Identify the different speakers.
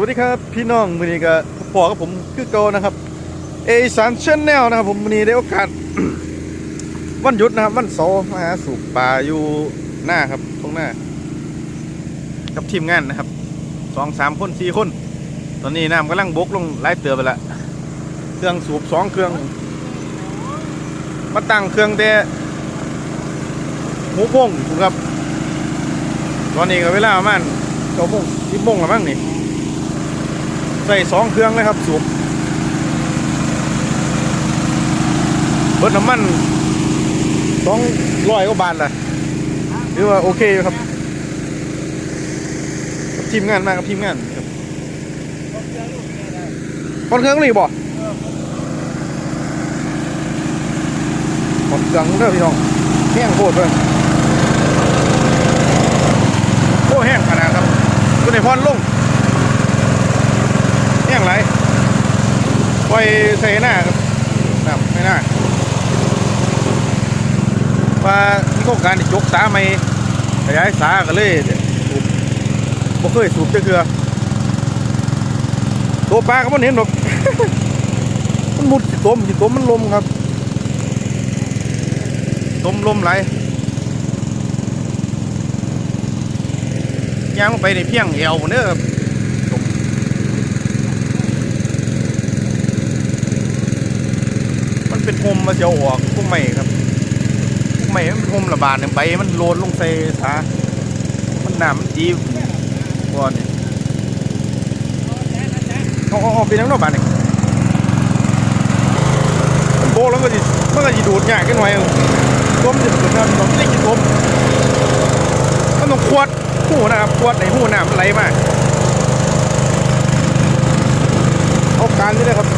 Speaker 1: วัสดีครับพี่น้องมือนี้ก็พอกับผมคือเกานะครับเอสานชแนลนะครับผมมือนี้ได้โอกาส วันหยุดนะครับวันเสาร์มาสูบปลาอยู่หน้าครับตรงหน้า กับทีมงานนะครับสองสามคนสี่คน ตอนนี้น้ำกำลังบกลงไล่เตือไปละเครื่องสูบสองเครื่องมาตั้งเครื่องแต่หูพงถูกครับ ตอนนี้ก็เวลาประมาณเก้าโมงสิบโมงแล้วมั้งนี่ ใส่สองเครื่องเลยครับสูบเบิดน้ำมันสองร้อยกว่าบาทละถือว่าโอเคอยู่ครับ ทีมงานมากับทีมงานครับคนเครื่องนี่บ่คนเครื่องเด้อพี่น้องแห้งโคตรเลย โอ้แห้งขนาดครับตัวในพรลง แห้งไรปล่อยใส่หน้าครับไม่น่าว่ามีโครงการยกสาไม่ขยายสาก็เลยสูบบ่เคยสูบจะเคือตัวปลาก็มันเห็นหรอกมันมุดจิตมจิตมมันลมครับลมลมไหลย่างลงไปในเพียงเอวเนื้อครับผม มมาเสียวออกพวกใหม่ครับพวกใหม่มันเป็นโฮมระบาดเนี่ยใบมันโลนลงใส่สามันหนามันจีก่อนนี่เอาเอาเอาเป็นยังไงบ้านนี่ยมันโบแล้วก็ดิมันก็จะดูดยากกันหน่อยต้มจะถึงน้ำต้มไม่กินต้มมันต้องขวดหูนะครับขวดในหูน้ำไหลมากเอาการนี่เลยครับ